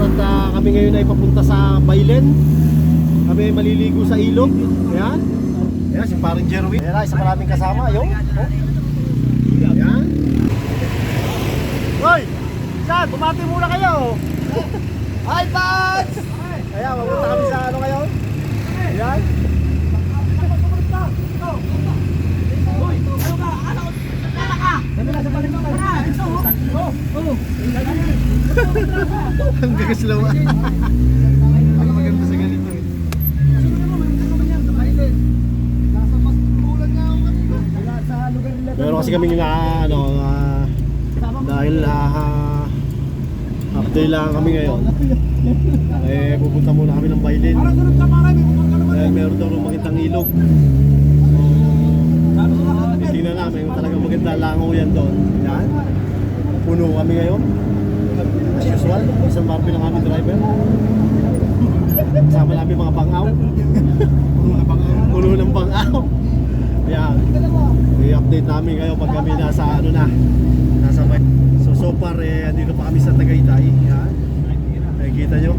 at ah, kami ngayon ay papunta sa Bailen. Kami maliligo sa ilog. Ayan. Ayan, si parang Jerwin. Ayan, isa maraming kasama. Yung. Oh. Ayan. Hoy! Saan? Bumati muna kayo. Hi, Pats! Ayan, mapunta kami sa ano ngayon. Ayan. Ang gagaslaw. Ang maganda sa ganito eh. Meron kasi kami na ano ah, dahil ah update lang kami ngayon. Eh pupunta muna kami ng Bailin. Dahil meron daw ng magandang ilog. So, titingnan namin kung talagang maganda langaw yan doon. Yan. Puno kami ngayon. As usual, isang marpi lang aming driver. Kasama namin mga bangaw. Puno ng bangaw. Puno ng bangaw. Yan. I-update namin kayo pag kami nasa ano na. Nasa. So so far eh andito pa kami sa Tagaytay. Yan. Nakikita nyo.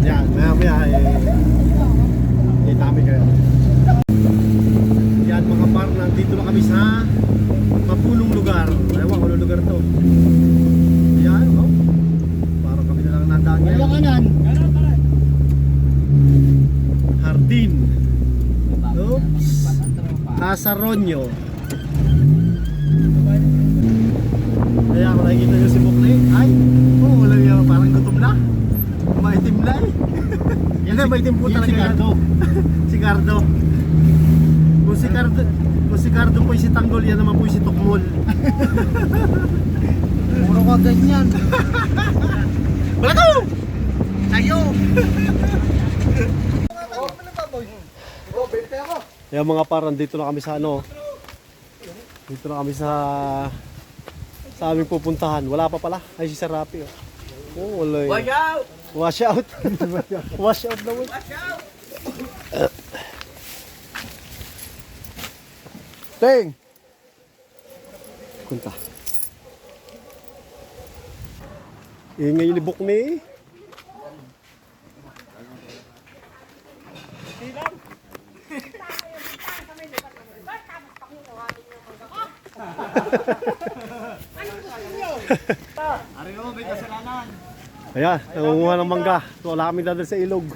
Yan, maya maya eh. Update namin kayo. Yan mga par, nandito na kami sa mapulong lugar. Ewan ko anong lugar to. Yan, oh. Parang kami na lang nandaan ngayon. kanan. Hardin. Oops. Nasaronyo. Kaya kung nakikita nyo si Bukle, ay, oh, wala yung parang gutom na. Maitim na eh. Na, maitim po talaga si Cardo. si Cardo. Kung si Cardo, kung si Cardo po si Tanggol, yan naman po si Tukmol. Puro ka ganyan. Wala ko! Tayo. Yan mga parang dito na kami sa ano. Dito na kami sa sa aming pupuntahan. Wala pa pala. Ay si Sir Rapi. Oh, oh wala yun. out. Wash out. Wash out daw. Teng. Kunta. Ingay libok ni. Ariyo, may kasalanan. Ayan, nangunguha ng mangga. So, wala kami dadal sa ilog.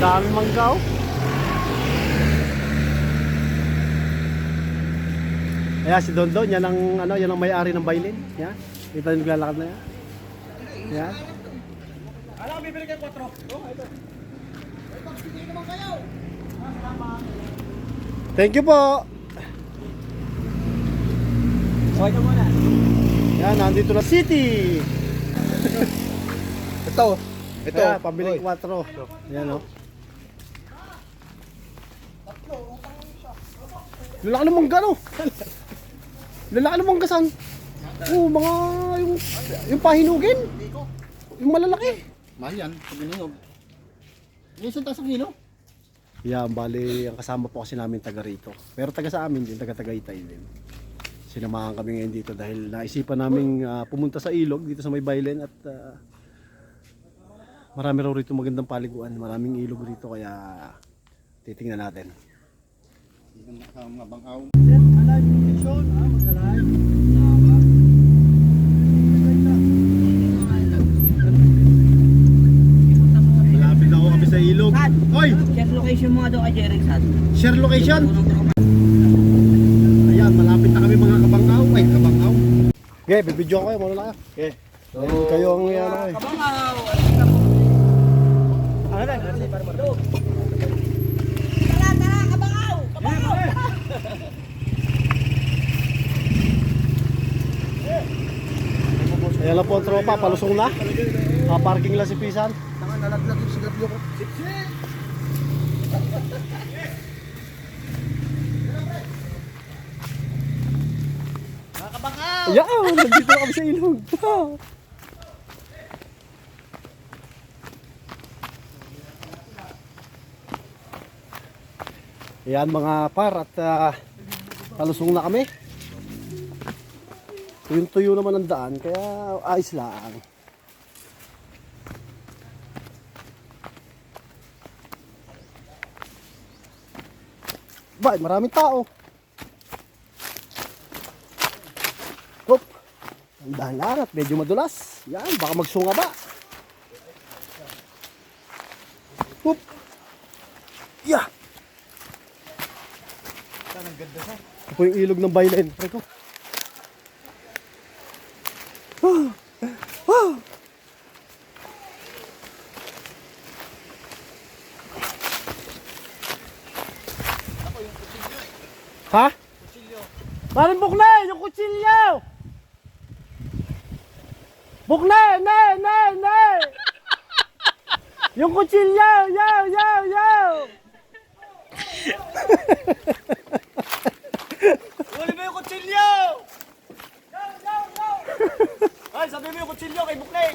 Dami mangga oh. Ayan, si Don Don, yan ang, ano, yan ang may-ari ng bailin. Yan. Kita naglalakad na yan. Yan. Alam, bibili kayo 4. Oh, ito. Thank you po. Okay ka muna. Yan, nandito na City. Ito. Ito. Ayan, pabiling 4. Yan oh. Lalaki ng mangga no. Lalaki ng mangga san. Oh, mga yung yung pahinugin. Yung malalaki. Mahal yan. Pag ininog. Isang taas ang Yan, bali, ang kasama po kasi namin taga rito. Pero taga sa amin din, taga Tagaytay din. Sinamahan kami ngayon dito dahil naisipan namin ah, pumunta sa ilog dito sa may Bailen at ah, marami raw rito magandang paliguan. Maraming ilog rito kaya titingnan natin. Mga bangaw. Malapit na ako kami sa ilog. Hoy! Check location mo nga daw kay Jeric San. Share location! Ayan, malapit na kami mga kabangaw. Ay, kabangaw. Okay, bibidyo ko kayo. Muna na kayo. Okay. So, kayo ang yan ay. Kabangaw! Ano na? Tara, tara, kabangaw! Kabangaw! Ayan lang po ang tropa, palusong na. Ah, parking lang si Pisan. Tanga, nalaglag yung sigarilyo ko. Ayan, nandito na kami sa ilog. Ayan mga par at kalusong na kami. Tuyong-tuyo naman ang daan kaya ayos lang. Ba, maraming tao. Hop. Ang dahan at medyo madulas. Yan, baka magsunga ba. Hop. Yeah. Ito po yung ilog ng Baylen. Pre ko. Ah. Ah. Ha? Parang bukle! Yung kutsilyo! Bukle! Ne! Ne! Ne! Yung kutsilyo! Yo! Yo! Yo! Huli mo yung kutsilyo! Ay, sabi mo yung kutsilyo kay Bukle!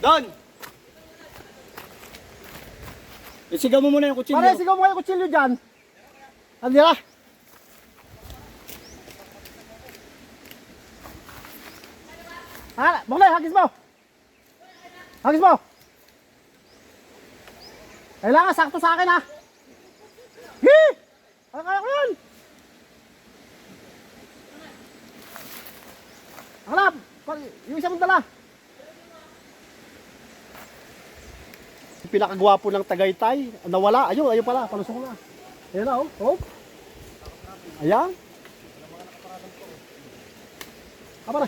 Don! Isigaw mo muna yung kutsilyo. Pare, sigaw mo kayo kutsilyo dyan. Andira. Ha, bukle, hagis mo. Hagis mo. Kailangan sakto sa akin ha. Hi! Kaya kaya ko yun. Hanap! Yung isa mong dala. Pinakagwapo ng Tagaytay, nawala. Ayun, ayun pala, palusok na. Ayan na, oh. oh. Ayan. Ah, pare.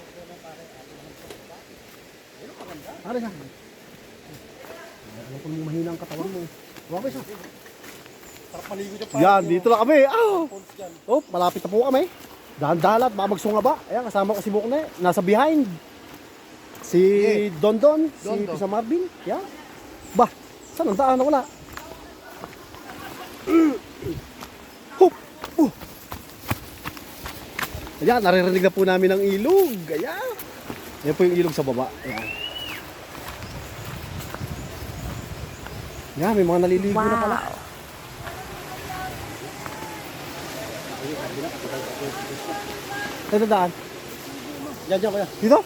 Pare siya. Alam ko yung mahina ang katawan mo. Huwag siya. Yan, dito na kami. Ah! Oh, malapit na po kami. Dahan-dalat, baka magsunga ba? Ayan, kasama ko si Bukne. Nasa behind. Si Don Don, si Pisa Marvin. Yan. Ba, saan ang daan? Wala. Hup! Uh. Ayan, naririnig na po namin ang ilog. Ayan. Ayan po yung ilog sa baba. Ayan. Ayan, may mga naliligo na pala. Ito daan. Yan, yan, kuya. Dito?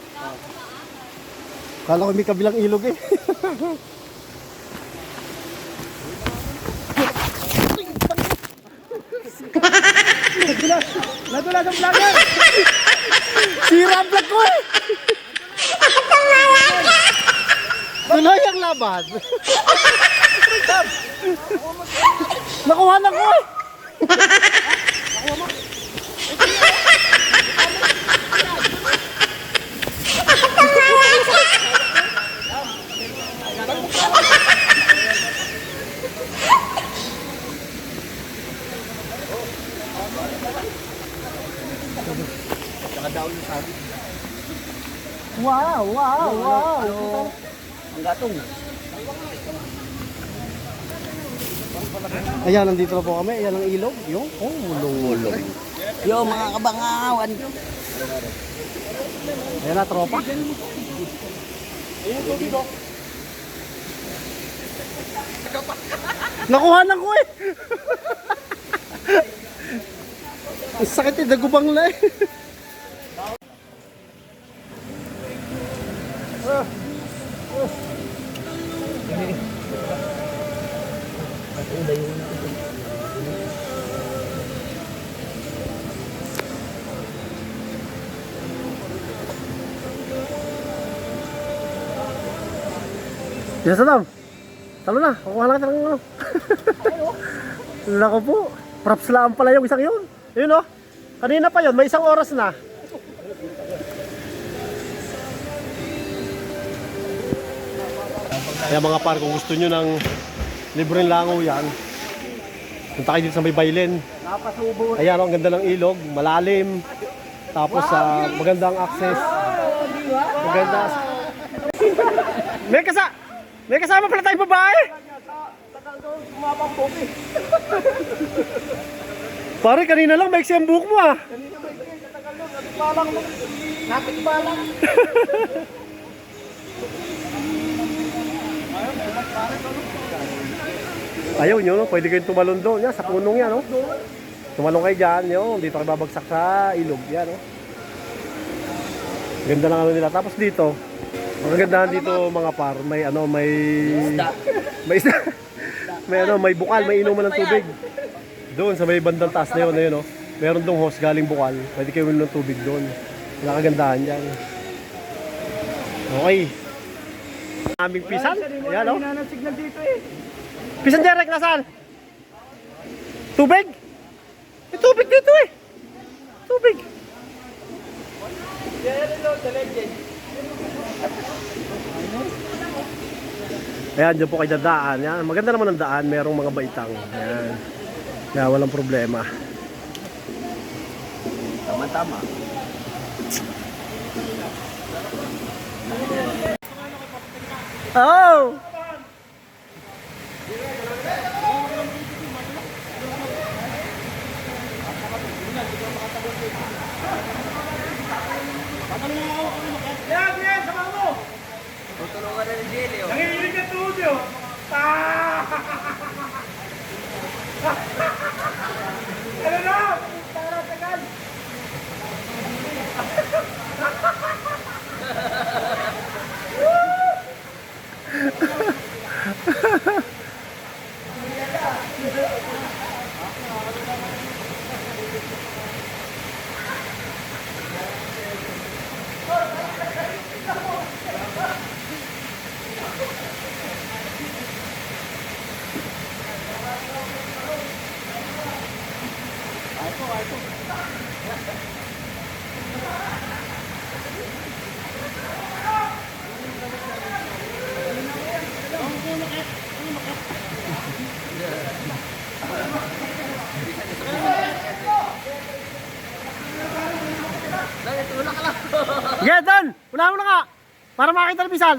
Kala ko may kabilang ilog eh. Nadulas ang vlogger! Sira ang vlog ko eh! Tuloy ang laban. Nakuha na ko eh! Wow, wow, wow. Ang gatong. Ayan, nandito na po kami. Ayan ang ilog. Yung, oh, ulong-ulong. Yo, mga kabangawan. Ayan na, tropa. Nakuha na ko eh. Ang sakit eh, dagubang na eh. Yes, Adam. Talo na. Kukuha lang kita ng ano. Nako po. Props lang pala yung isang yun. Yun oh. Kanina pa yun. May isang oras na. Kaya mga par, kung gusto nyo ng libreng langaw yan, punta kayo dito sa may. Napasubo. Ayan, oh, ang ganda ng ilog, malalim. Tapos sa magandang access. Maganda. may kasa May kasama pala tayong babae. Sumabang popi. Pare, kanina lang maiksi ang buhok mo ah. Palang, napit palang. Ayun yun, no? pwede kayong tumalon doon. Yan, sa punong yan, no? Tumalon kayo dyan, yun. Dito kayo babagsak sa ilog. Yan, no? Ganda ng ano nila. Tapos dito, ang ganda dito mga par, may ano, may... May isda. may ano, may bukal, may inuman ng tubig. Doon sa may bandang taas na yun, ayun, no? Meron dong hose galing bukal. Pwede kayo ng tubig doon. Wala kagandahan dyan. Okay. Aming pisan. Yan, no? Wala signal dito eh. Pisan Derek, nasaan? Tubig? May tubig dito eh. Tubig. Ayan, dyan po kayo dadaan. Yan. Maganda naman ang daan. Merong mga baitang. Ayan. Kaya walang problema. Tama-tama. Oh! Tutulungan na ni Jelly. oh. Ano na? Tara, tagal! Yeah, Dan! Unahan mo na nga! Para makita ng pisan.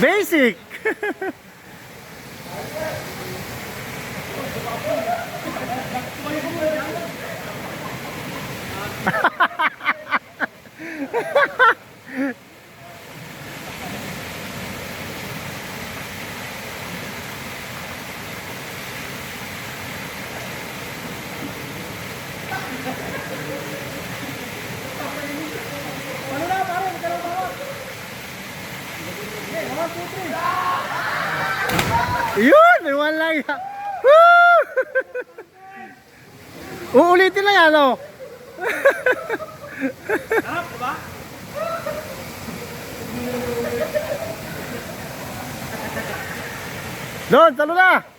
Basic! Yun! May yan. Woo! Uulitin lang yan, oh. Doon, talo na!